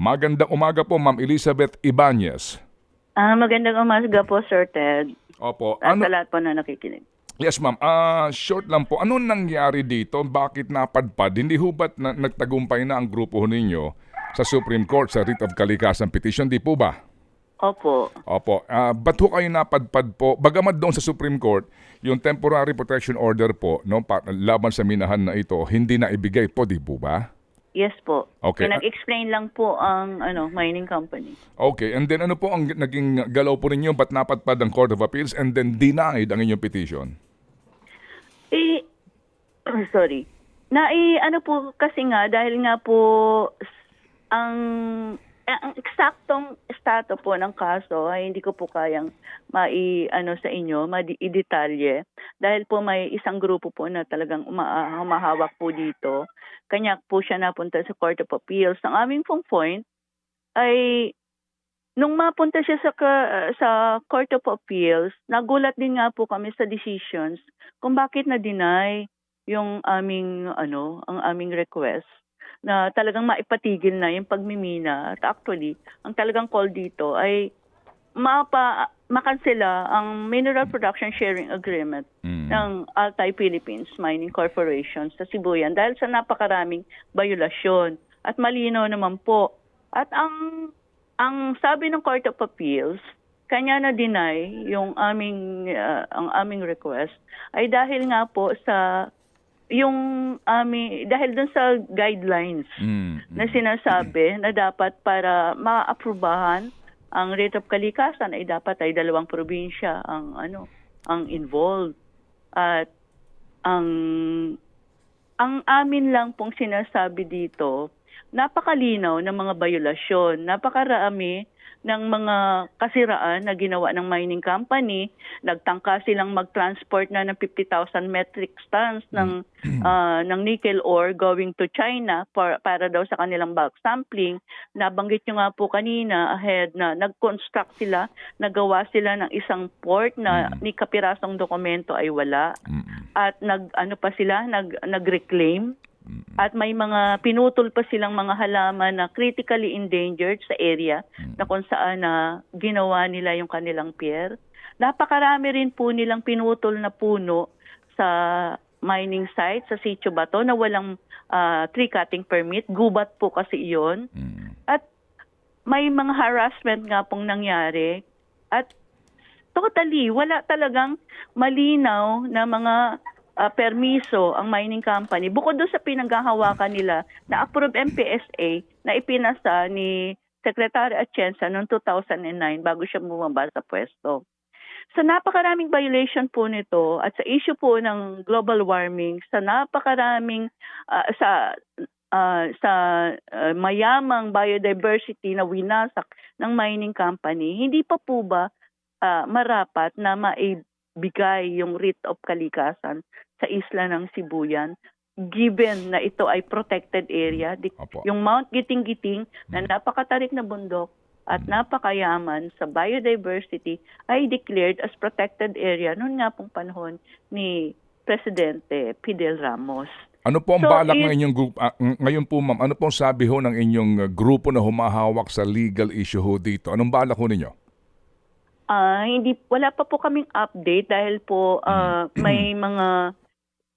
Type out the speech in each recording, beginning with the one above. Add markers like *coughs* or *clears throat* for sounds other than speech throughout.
Magandang umaga po, Ma'am Elizabeth Ibanez. Ah, magandang umaga po, Sir Ted. Opo. At Ano, sa lahat po na nakikinig. yes, ma'am. Ah, short lang po. Ano nangyari dito? Bakit napadpad? Hindi ho ba't na, nagtagumpay na ang grupo ninyo sa Supreme Court sa writ of kalikasan petition? Di po ba? Opo. Opo. Ah, ba't ho kayo napadpad po? Bagamat doon sa Supreme Court, yung temporary protection order po, no, pa, laban sa minahan na ito, hindi na ibigay po, di po ba? Yes po. Okay. So, nag-explain lang po ang ano mining company. Okay, and then ano po ang naging galaw po ninyo? Ba't napadpad ang Court of Appeals and then denied ang inyong petition? Eh, *clears throat* sorry. Na eh, ano po kasi nga, dahil nga po ang ang eksaktong estado po ng kaso ay hindi ko po kayang mai ano sa inyo, ma-detalye dahil po may isang grupo po na talagang uma, humahawak po dito. Kanya po siya napunta sa Court of Appeals. Ang aming pong point ay nung mapunta siya sa sa Court of Appeals, nagulat din nga po kami sa decisions kung bakit na-deny yung aming ano, ang aming request na talagang maipatigil na yung pagmimina. At actually, ang talagang call dito ay mapa makansela ang Mineral Production Sharing Agreement Mm. ng Altai Philippines Mining Corporation sa Sibuyan dahil sa napakaraming bayulasyon. At malinaw naman po. At ang ang sabi ng Court of Appeals, kanya na deny yung aming uh, ang aming request ay dahil nga po sa yung aming dahil dun sa guidelines Mm. na sinasabi na dapat para maaprubahan ang rate of kalikasan ay dapat ay dalawang probinsya ang ano ang involved at ang ang amin lang pong sinasabi dito napakalinaw ng mga bayulasyon napakarami ng mga kasiraan na ginawa ng mining company. Nagtangka silang mag-transport na ng 50,000 metric tons ng ah, ng nickel ore going to China for, para daw sa kanilang bulk sampling. Nabanggit nyo nga po kanina ahead na nag-construct sila, nagawa sila ng isang port na ni kapirasong dokumento ay wala. Mm. at nag ano pa sila nag nag-reclaim at may mga pinutol pa silang mga halaman na critically endangered sa area na kung saan na ginawa nila yung kanilang pier. Napakarami rin po nilang pinutol na puno sa mining site sa Sitio Bato na walang ah, tree cutting permit. Gubat po kasi iyon. Mm. At may mga harassment nga pong nangyari. At totally, wala talagang malinaw na mga ah, permiso ang mining company. Bukod doon sa pinanghahawakan nila na approved MPSA na ipinasa ni Secretary Atienza noong 2009 bago siya bumaba sa pwesto. Sa napakaraming violation po nito at sa issue po ng global warming, sa napakaraming ah, sa ah, sa ah, mayamang biodiversity na winasak ng mining company, hindi pa po ba ah, marapat na maibigay yung writ of kalikasan sa isla ng Sibuyan given na ito ay protected area, Opo. yung Mount Giting-Giting na napakatarik na bundok at napakayaman sa biodiversity ay declared as protected area noon nga pong panahon ni Presidente Fidel Ramos. Ano po ang So, balak ng inyong group? ah, ng- ngayon po ma'am, ano pong sabi ho ng inyong uh, grupo na humahawak sa legal issue ho dito? Anong balak ho ninyo? Ah, hindi wala pa po kaming update dahil po ah, may mga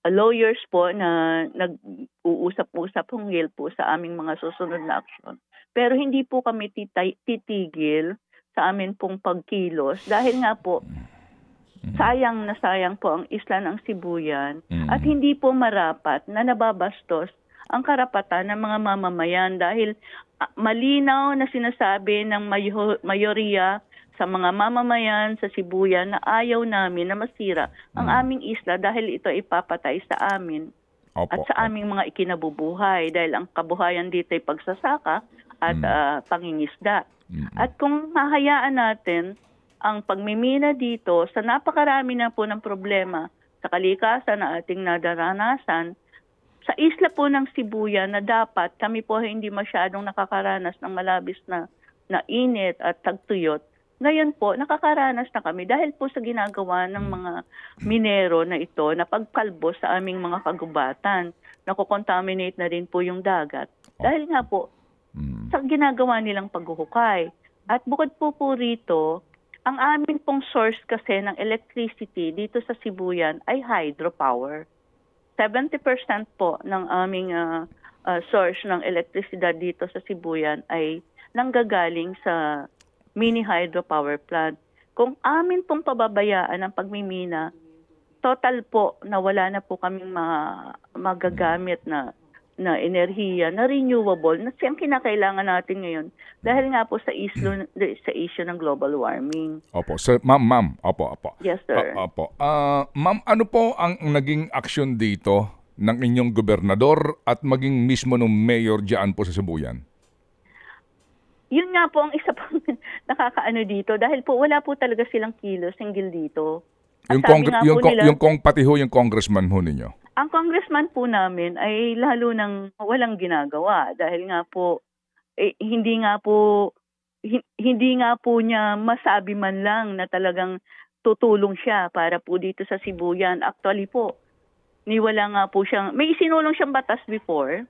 lawyers po na nag-uusap-usap hinggil po sa aming mga susunod na aksyon. Pero hindi po kami titay- titigil sa amin pong pagkilos dahil nga po sayang na sayang po ang isla ng Sibuyan Mm. at hindi po marapat na nababastos ang karapatan ng mga mamamayan dahil ah, malinaw na sinasabi ng mayo- mayoriya sa mga mamamayan sa Sibuyan na ayaw namin na masira ang aming isla dahil ito ipapatay sa amin Opo. at sa aming mga ikinabubuhay dahil ang kabuhayan dito ay pagsasaka at ah, pangingisda. Mm. At kung mahayaan natin ang pagmimina dito sa napakarami na po ng problema sa kalikasan na ating nadaranasan, sa isla po ng Sibuyan na dapat kami po ay hindi masyadong nakakaranas ng malabis na, na init at tagtuyot, ngayon po, nakakaranas na kami dahil po sa ginagawa ng mga minero na ito na pagkalbo sa aming mga kagubatan. Nakokontaminate na rin po yung dagat. Dahil nga po, Mm. sa ginagawa nilang paghuhukay. At bukod po po rito, ang amin pong source kasi ng electricity dito sa Sibuyan ay hydropower. 70% po ng aming ah, ah, source ng elektrisidad dito sa Sibuyan ay nanggagaling sa mini hydropower plant. Kung amin pong pababayaan ang pagmimina, total po na wala na po kaming ma- magagamit na na enerhiya na renewable na siyang kinakailangan natin ngayon dahil nga po sa issue sa issue ng global warming. Opo, sir, ma'am, ma'am. Opo, opo. Yes, sir. Ah, opo. Ah, ma'am, ano po ang naging aksyon dito ng inyong gobernador at maging mismo ng mayor diyan po sa Sibuyan? Yun nga po ang isa pang nakakaano dito dahil po wala po talaga silang kilos single dito. At Yung, nga yung, nila- yung kong pati ho yung congressman ho ninyo. Ang congressman po namin ay lalo nang walang ginagawa dahil nga po eh, hindi nga po hi- hindi nga po niya masabi man lang na talagang tutulong siya para po dito sa Sibuyan. Actually po, ni wala nga po siyang may isinulong siyang batas before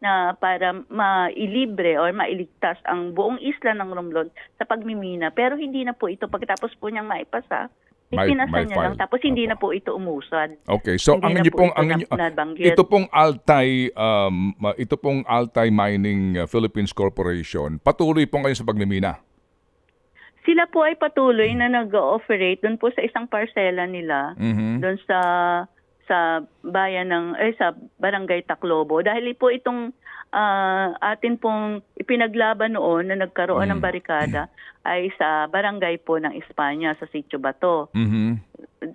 na para mailibre or mailigtas ang buong isla ng Romblon sa pagmimina. Pero hindi na po ito pagkatapos po niyang maipasa. May- Ipinasa may niya lang file. tapos hindi Opo. na po ito umusad. Okay, so Hindi ang inyo po pong ito ang inyo, ito pong Altai um, ito pong Altai Mining ah, Philippines Corporation, patuloy po kayo sa pagmimina. Sila po ay patuloy na nag-ooperate doon po sa isang parsela nila, Mhm. doon sa sa bayan ng eh sa Barangay Taclobo dahil po itong ah, atin pong ipinaglaban noon na nagkaroon ng Mm. barikada ay sa barangay po ng Espanya sa Sitio Bato. Mhm.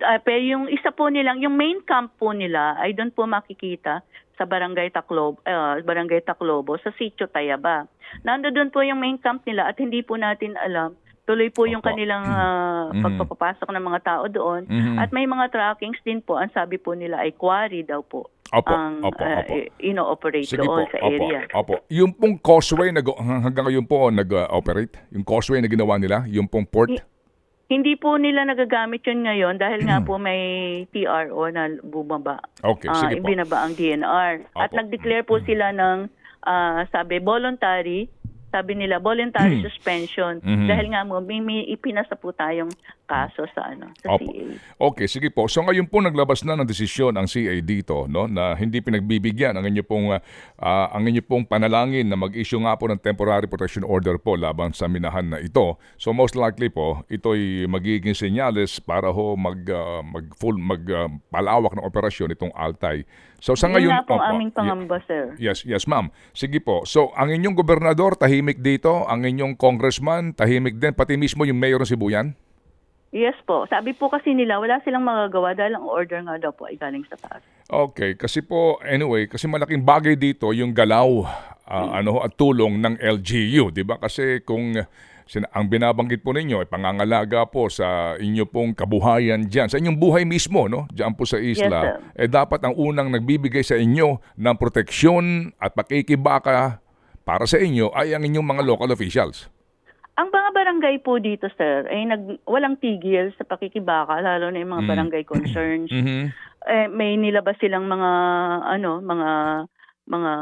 Ah, pero yung isa po nilang, yung main camp po nila ay doon po makikita sa Barangay Taclobo, ah, Barangay Taclobo sa Sitio Tayaba. Nandoon po yung main camp nila at hindi po natin alam. Tuloy po yung Opo. kanilang Mhm. pagpapapasok ng mga tao doon. Mhm. At may mga trackings din po. Ang sabi po nila ay quarry daw po Opo, ang opo, ah, opo. i- ino-operate Sige doon po, sa opo, area. opo. Yung pong causeway nag hanggang ngayon po nag-operate, yung causeway na ginawa nila, yung pong port. Hi- Hindi po nila nagagamit yun ngayon dahil nga Hmm. po may TRO na bumaba. Okay, Ah, sige po. ibinaba ang DNR. At Opo. nag-declare po sila ng ah, sabi voluntary, sabi nila voluntary suspension Mhm. dahil nga mo may, may ipinasa po tayong kaso sa ano sa Opo. CA. Okay, sige po. So ngayon po naglabas na ng desisyon ang CA dito, no, na hindi pinagbibigyan ang inyo pong ah, ang inyo pong panalangin na mag-issue nga po ng temporary protection order po laban sa minahan na ito. So most likely po, ito'y magiging senyales para ho mag ah, mag full mag ah, palawak ng operasyon itong Altai. So sa Yun ngayon nga po Opo, aming pangamba, sir. Yes, yes ma'am. Sige po. So ang inyong gobernador tahimik dito, ang inyong congressman tahimik din, pati mismo yung mayor ng Sibuyan? Yes po. Sabi po kasi nila wala silang magagawa dahil ang order nga daw po ay galing sa taas. Okay, kasi po anyway, kasi malaking bagay dito yung galaw ah, ano at tulong ng LGU, 'di ba? Kasi kung ang binabanggit po ninyo ay pangangalaga po sa inyo pong kabuhayan diyan, sa inyong buhay mismo, no? Diyan po sa isla. eh dapat ang unang nagbibigay sa inyo ng proteksyon at pakikibaka para sa inyo ay ang inyong mga local officials. Ang mga barangay po dito, sir, ay nag, walang tigil sa pakikibaka, lalo na yung mga Mm. barangay concerns. Mhm. eh, may nilabas silang mga ano mga mga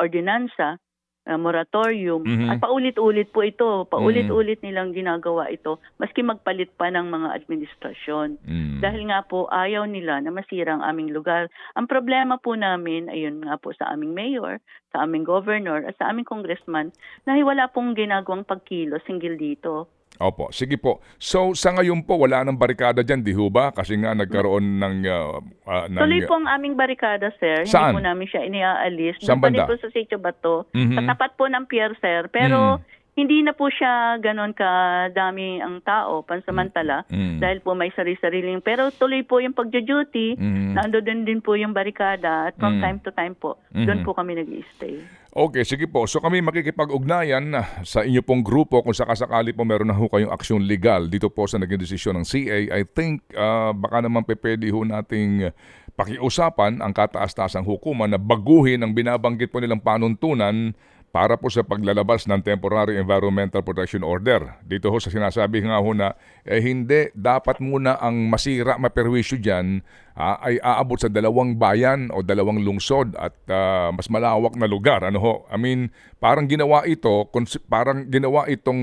ordinansa uh, moratorium. Mhm. at paulit-ulit po ito. Paulit-ulit nilang ginagawa ito. Maski magpalit pa ng mga administrasyon. Mm. dahil nga po ayaw nila na masira ang aming lugar. Ang problema po namin ayun nga po sa aming mayor sa aming governor at sa aming congressman na wala pong ginagawang pagkilos hinggil dito Opo, sige po. So sa ngayon po wala nang barikada diyan, di ho ba? Kasi nga nagkaroon ng ah, ah, ng Tuloy po ang aming barikada, sir. Saan? Hindi po namin siya iniaalis. Saan banda? po sa Sitio Bato. Mhm. Sa tapat po ng pier, sir. Pero Mm. Hindi na po siya ganon kadami ang tao, pansamantala. Mm. Dahil po may sari-sariling. Pero tuloy po yung pagjo-duty. Mhm. Nandoon din po yung barikada. At from Mm. time to time po, Mhm. doon po kami nag stay Okay, sige po. So kami makikipag-ugnayan na sa inyo pong grupo kung sakasakali po meron na ho kayong aksyon legal dito po sa naging desisyon ng CA. I think ah, baka naman pwede ho nating pakiusapan ang kataas-taasang hukuman na baguhin ang binabanggit po nilang panuntunan para po sa paglalabas ng Temporary Environmental Protection Order. Dito ho sa sinasabi nga ho na eh, hindi dapat muna ang masira, maperwisyo dyan ah, ay aabot sa dalawang bayan o dalawang lungsod at ah, mas malawak na lugar. Ano ho? I mean, parang ginawa ito, parang ginawa itong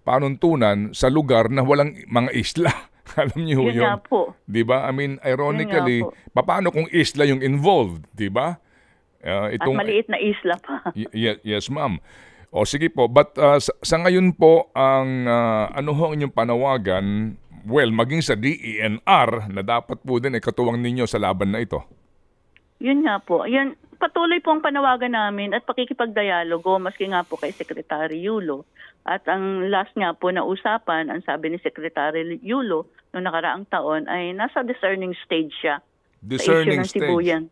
panuntunan sa lugar na walang mga isla. *laughs* Alam niyo ho Yun yun? nga po. 'Di ba? I mean, ironically, paano kung isla yung involved, 'di ba? Ah, At maliit na isla pa. *laughs* Y- ye- yes, ma'am. O sige po, but uh, sa, sa ngayon po ang uh, ano ho ang inyong panawagan, well, maging sa DENR na dapat po din ay katuwang ninyo sa laban na ito. Yun nga po. Yun, patuloy po ang panawagan namin at pakikipagdialogo maski nga po kay Secretary Yulo. At ang last nga po na usapan, ang sabi ni Secretary Yulo noong nakaraang taon ay nasa discerning stage siya Discerning sa issue ng stage. Sibuyan.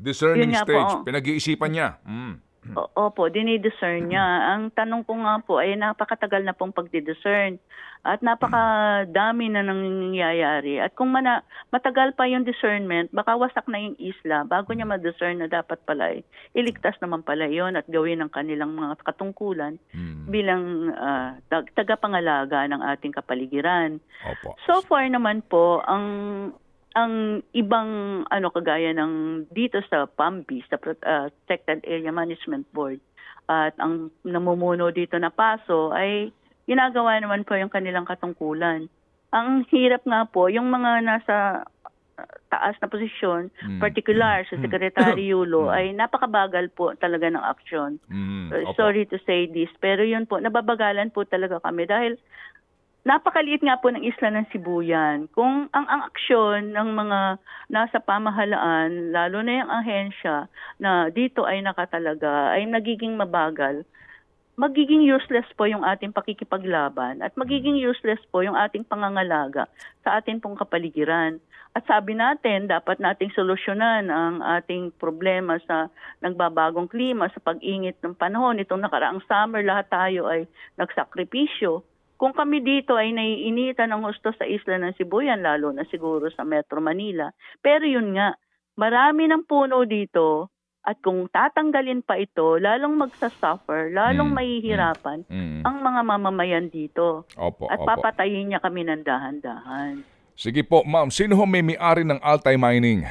Discerning Yun nga po, stage. Pinag-iisipan niya. Mm. O- Opo, dinidiscern niya. Ang tanong ko nga po ay napakatagal na pong pagdidiscern at napakadami na nangyayari. At kung mana, matagal pa yung discernment, baka wasak na yung isla bago niya ma-discern na dapat pala ay iligtas naman pala yon at gawin ang kanilang mga katungkulan Mm. bilang ah, tag- tagapangalaga ng ating kapaligiran. Opo. So far naman po, ang ang ibang ano kagaya ng dito sa PAMBI, sa uh, Protected Area Management Board, at ang namumuno dito na paso ay ginagawa naman po yung kanilang katungkulan. Ang hirap nga po, yung mga nasa uh, taas na posisyon, Mm. particular sa Mm. Secretary *coughs* Yulo, Mm. ay napakabagal po talaga ng aksyon. Mm. Opo. sorry to say this, pero yun po, nababagalan po talaga kami dahil napakaliit nga po ng isla ng Sibuyan. Kung ang, ang aksyon ng mga nasa pamahalaan, lalo na yung ahensya na dito ay nakatalaga, ay nagiging mabagal, magiging useless po yung ating pakikipaglaban at magiging useless po yung ating pangangalaga sa ating pong kapaligiran. At sabi natin, dapat nating solusyonan ang ating problema sa nagbabagong klima, sa pag-ingit ng panahon. Itong nakaraang summer, lahat tayo ay nagsakripisyo. Kung kami dito ay naiinitan ng gusto sa isla ng Sibuyan, lalo na siguro sa Metro Manila. Pero yun nga, marami ng puno dito at kung tatanggalin pa ito, lalong magsasuffer, lalong Mm, mahihirapan Mm. ang mga mamamayan dito. Opo, At opo. papatayin niya kami ng dahan-dahan. Sige po, ma'am. Sino ho may may-ari ng Altai Mining?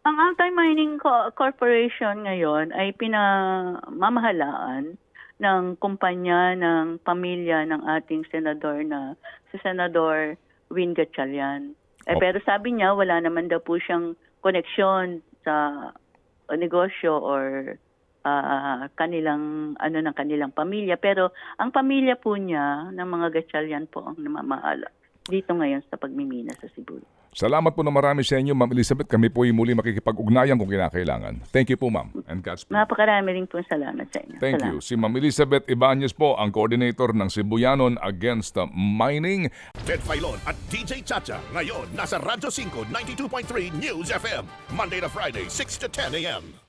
Ang Altai Mining Co- Corporation ngayon ay pinamamahalaan ng kumpanya ng pamilya ng ating senador na si Senador Win Gatchalian. Eh, Oh. pero sabi niya wala naman daw po siyang koneksyon sa negosyo or ah, kanilang ano ng kanilang pamilya pero ang pamilya po niya ng mga Gatchalian po ang namamahala dito ngayon sa pagmimina sa Cebu. Salamat po na marami sa inyo, Ma'am Elizabeth. Kami po ay muli makikipag-ugnayan kung kinakailangan. Thank you po, ma'am. And Godspeed. Napakarami rin po salamat sa inyo. Thank Salamat. you. Si Ma'am Elizabeth Ibanez po, ang coordinator ng Sibuyanon Against the Mining. Ted Filon at DJ Chacha. Ngayon, nasa Radyo 5, 92.3 News FM. Monday to Friday, 6 to 10 a.m.